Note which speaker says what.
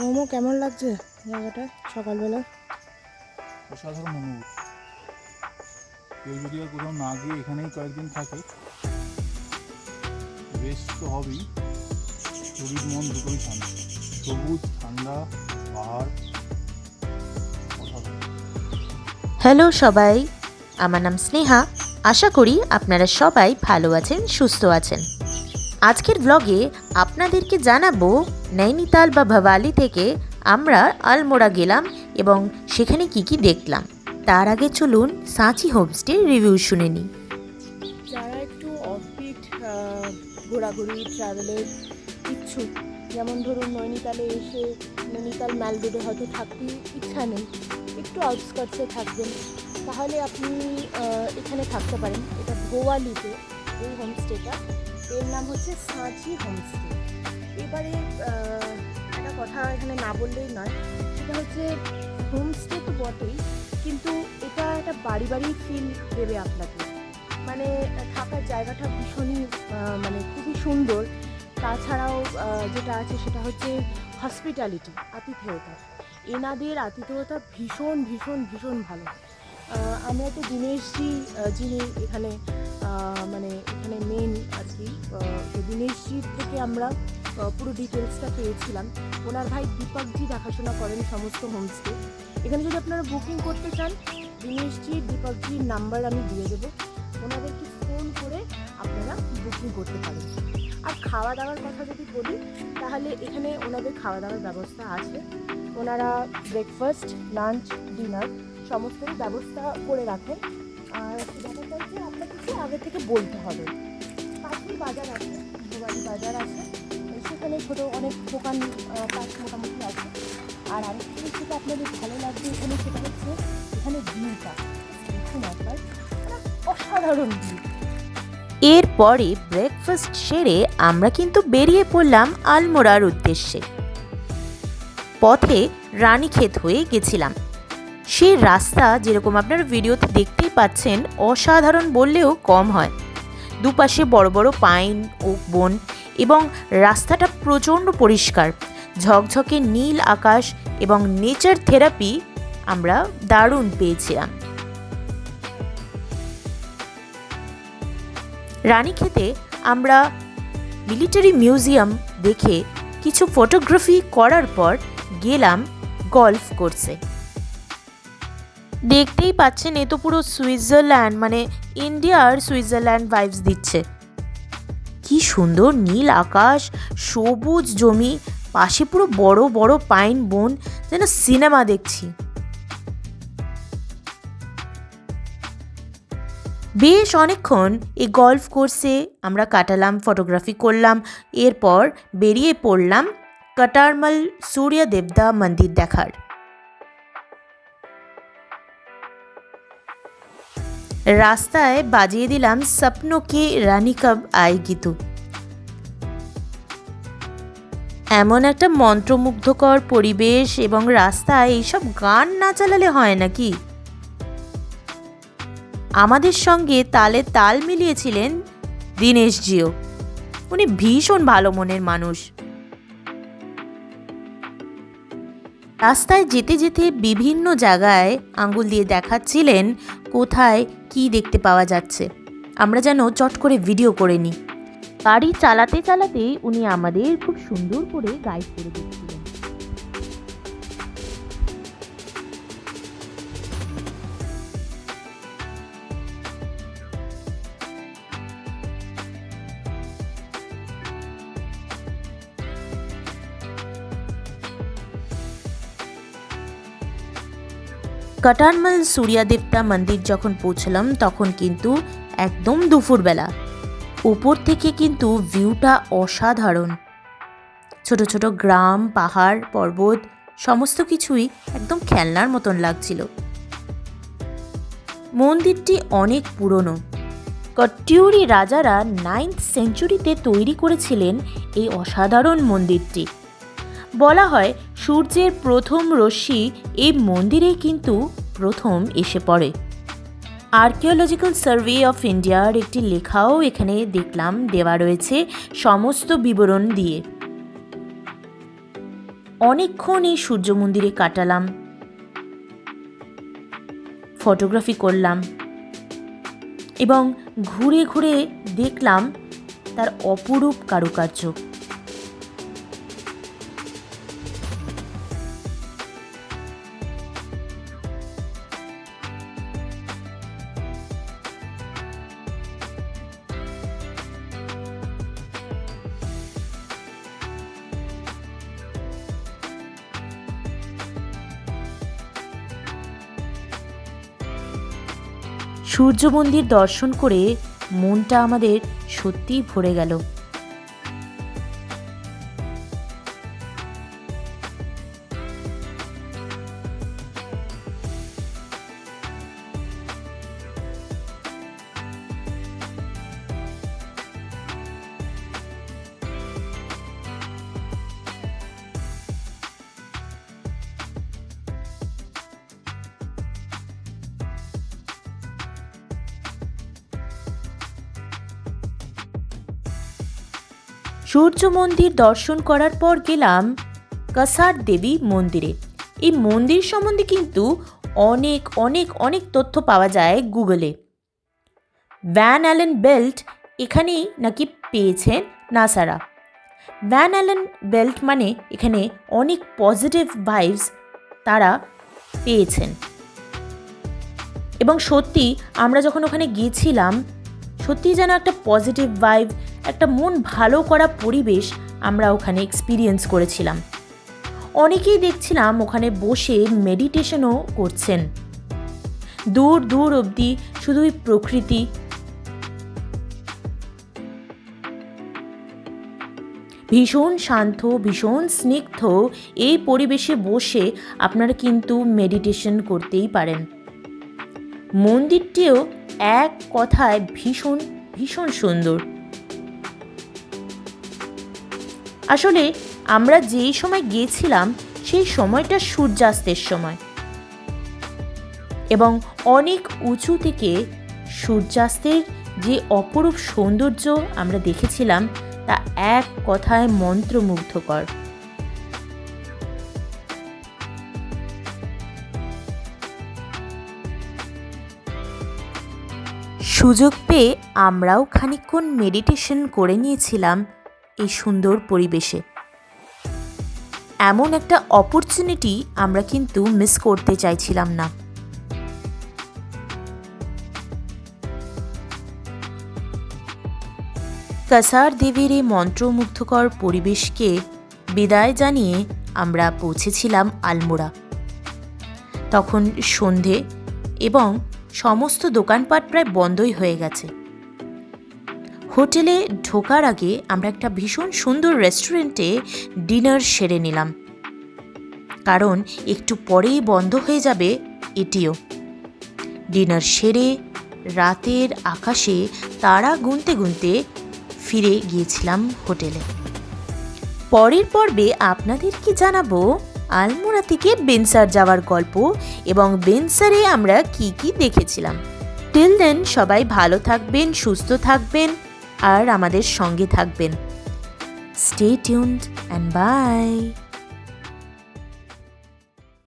Speaker 1: মোমো কেমন লাগছে জায়গাটা সকালবেলা?
Speaker 2: অসাধারণ অনুভূতি কেউ যদি আর কোথাও না গিয়ে এখানেই কয়েকদিন থাকে বেশ তো হবেই। শরীর মন দুটোই ঠান্ডা। সবুজ ঠান্ডা পাহাড়
Speaker 3: হ্যালো সবাই আমার নাম স্নেহা। আশা করি আপনারা সবাই ভালো আছেন সুস্থ আছেন। আজকের ব্লগে আপনাদেরকে জানাব নৈনিতাল বা ভাওয়ালি থেকে আমরা আলমোড়া গেলাম এবং সেখানে কি কি দেখলাম। তার আগে চলুন সাঁচি হোমস্টে রিভিউ শুনে নিই।
Speaker 1: যারা একটু অফবিট ঘোরাঘুরি ট্রাভেলের ইচ্ছুক, যেমন ধরুন নৈনিতালে এসে নৈনিতাল ম্যালরোডে হয়তো থাকতে ইচ্ছা নেই, একটু আউটস্কার্টসে থাকবেন, তাহলে আপনি এখানে থাকতে পারেন। এটা ভোয়ালিতে এই হোমস্টেটা এর নাম হচ্ছে সাঁচি হোমস্টে এবারে একটা কথা এখানে না বললেই নয়। সেটা হচ্ছে হোমস্টে তো বটেই, কিন্তু এটা একটা বাড়ি বাড়ি ফিল দেবে আপনাকে। মানে থাকার জায়গাটা ভীষণই মানে খুবই সুন্দর। তাছাড়াও যেটা আছে সেটা হচ্ছে হসপিটালিটি আতিথেয়তা। এনাদের আতিথেয়তা ভীষণ ভীষণ ভীষণ ভালো। আমরা তো দীনেশজি যিনি এখানে মানে এখানে মেন আর কি তো দীনেশজির থেকে আমরা পুরো ডিটেলসটা পেয়েছিলাম। ওনার ভাই দীপকজি দেখাশোনা করেন সমস্ত হোমস্টে এখানে যদি আপনারা বুকিং করতে চান দীনেশজি দীপকজির নাম্বার আমি দিয়ে দেবো। ওনাদেরকে ফোন করে আপনারা বুকিং করতে পারেন। আর খাওয়া দাওয়ার কথা যদি বলি, তাহলে এখানে ওনাদের খাওয়া দাওয়ার ব্যবস্থা আছে। ওনারা ব্রেকফাস্ট লাঞ্চ ডিনার সমস্তই ব্যবস্থা করে রাখেন। আর ব্যাপারটা হচ্ছে আপনাকে আগে থেকে বলতে হবে। পাখির বাজার আছে ভোগালী বাজার আছে। সেখানে ছোটো অনেক দোকান পাট মোটামুটি আছে। আর আরেকটা যেটা আপনাদের ভালো লাগবে, এখানে সেটা হচ্ছে এখানে ভিউটা দেখুন একবার মানে অসাধারণ ভিউ
Speaker 3: এরপরে ব্রেকফাস্ট সেরে আমরা কিন্তু বেরিয়ে পড়লাম আলমোড়ার উদ্দেশ্যে। পথে রানীক্ষেত হয়ে গেছিলাম। সেই রাস্তা যেরকম আপনারা ভিডিওতে দেখতেই পাচ্ছেন, অসাধারণ বললেও কম হয়। দুপাশে বড় বড় পাইন ও বন এবং রাস্তাটা প্রচণ্ড পরিষ্কার। ঝকঝকে নীল আকাশ এবং নেচার থেরাপি আমরা দারুণ পেয়েছিলাম। রানীক্ষেতে আমরা মিলিটারি মিউজিয়াম দেখে কিছু ফটোগ্রাফি করার পর গেলাম গল্ফ কোর্সে দেখতেই পাচ্ছেন, এ তো পুরো সুইজারল্যান্ড মানে ইন্ডিয়ার সুইজারল্যান্ড ভাইবস দিচ্ছে। সুন্দর নীল আকাশ, সবুজ জমি, পাশে পুরো বড় বড় পাইন বন, যেন সিনেমা দেখছি। বেশ অনেকক্ষণ এই গল্ফ কোর্সে আমরা কাটালাম, ফটোগ্রাফি করলাম, এরপর বেরিয়ে পড়লাম কটারমাল সূর্য দেবদা মন্দির দেখার। রাস্তায় বাজিয়ে দিলাম স্বপ্ন কে রানী কব আয়েগি তু। এমন একটা মন্ত্রমুগ্ধকর পরিবেশ এবং রাস্তায় এইসব গান না চালালে হয় নাকি? আমাদের সঙ্গে তালে তাল মিলিয়েছিলেন দীনেশজিও। উনি ভীষণ ভালো মনের মানুষ। রাস্তায় যেতে যেতে বিভিন্ন জায়গায় আঙ্গুল দিয়ে দেখাচ্ছিলেন কোথায় কি দেখতে পাওয়া যাচ্ছে। আমরা যেন চট করে ভিডিও করে নিই। গাড়ি চালাতে চালাতে উনি আমাদের খুব সুন্দর করে গাইড করে দিচ্ছিলেন। কটানমাল সূর্যাদেবতা মন্দির যখন পৌঁছলাম, তখন কিন্তু একদম দুপুরবেলা। উপর থেকে কিন্তু ভিউটা অসাধারণ। ছোট ছোট গ্রাম, পাহাড়, পর্বত, সমস্ত কিছুই একদম খেলনার মতন লাগছিল। মন্দিরটি অনেক পুরনো। কট্টিউরি রাজারা নাইন্থ সেঞ্চুরিতে তৈরি করেছিলেন এই অসাধারণ মন্দিরটি। বলা হয় সূর্যের প্রথম রশ্মি এই মন্দিরেই কিন্তু প্রথম এসে পড়ে। আর্কিওলজিক্যাল সার্ভে অফ ইন্ডিয়ার একটি লেখাও এখানে দেখলাম, দেওয়া রয়েছে সমস্ত বিবরণ দিয়ে। অনেকক্ষণ এই সূর্য মন্দিরে কাটালাম। ফটোগ্রাফি করলাম। এবং ঘুরে ঘুরে দেখলাম তার অপরূপ কারুকার্য। সূর্য মন্দির দর্শন করে মনটা আমাদের সত্যিই ভরে গেল। সূর্য মন্দির দর্শন করার পর গেলাম কাসার দেবী মন্দিরে। এই মন্দির সম্বন্ধে কিন্তু অনেক অনেক অনেক তথ্য পাওয়া যায় গুগলে। ভ্যান অ্যালেন বেল্ট এখানেই নাকি পেয়েছেন নাসারা। ভ্যান অ্যালেন বেল্ট মানে এখানে অনেক পজিটিভ ভাইবস তারা পেয়েছেন। এবং সত্যি আমরা যখন ওখানে গিয়েছিলাম, সত্যিই যেন একটা পজিটিভ ভাইব একটা মন ভালো করা পরিবেশ আমরা ওখানে এক্সপিরিয়েন্স করেছিলাম। অনেকেই দেখছিলাম ওখানে বসে মেডিটেশনও করছেন। দূর দূর অবধি শুধুই প্রকৃতি। ভীষণ শান্ত, ভীষণ স্নিগ্ধ এই পরিবেশে বসে আপনারা কিন্তু মেডিটেশন করতেই পারেন। মন্দিরটিও এক কথায় ভীষণ ভীষণ সুন্দর। আসলে আমরা যেই সময় গিয়েছিলাম, সেই সময়টা সূর্যাস্তের সময়। এবং অনেক উঁচু থেকে সূর্যাস্তের যে অপরূপ সৌন্দর্য আমরা দেখেছিলাম, তা এক কথায় মন্ত্রমুগ্ধকর। সুযোগ পেয়ে আমরাও খানিকক্ষণ মেডিটেশন করে নিয়েছিলাম এই সুন্দর পরিবেশে। এমন একটা অপরচুনিটি আমরা কিন্তু মিস করতে চাইছিলাম না। কাসার দেবীর এই মন্ত্রমুগ্ধকর পরিবেশকে বিদায় জানিয়ে আমরা পৌঁছেছিলাম আলমোড়া। তখন সন্ধে এবং সমস্ত দোকানপাট প্রায় বন্ধই হয়ে গেছে। হোটেলে ঢোকার আগে আমরা একটা ভীষণ সুন্দর রেস্টুরেন্টে ডিনার সেরে নিলাম। কারণ একটু পরেই বন্ধ হয়ে যাবে এটিও। ডিনার সেরে রাতের আকাশে তারা গুনতে গুনতে ফিরে গিয়েছিলাম হোটেলে। পরের পর্বে আপনাদের কি জানাব? আলমোড়া থেকে বেনসার যাওয়ার গল্প এবং বেনসারে আমরা কি কি দেখেছিলাম। টিল দেন সবাই ভালো থাকবেন, সুস্থ থাকবেন। আর আমাদের সঙ্গে থাকবেন। Stay tuned and by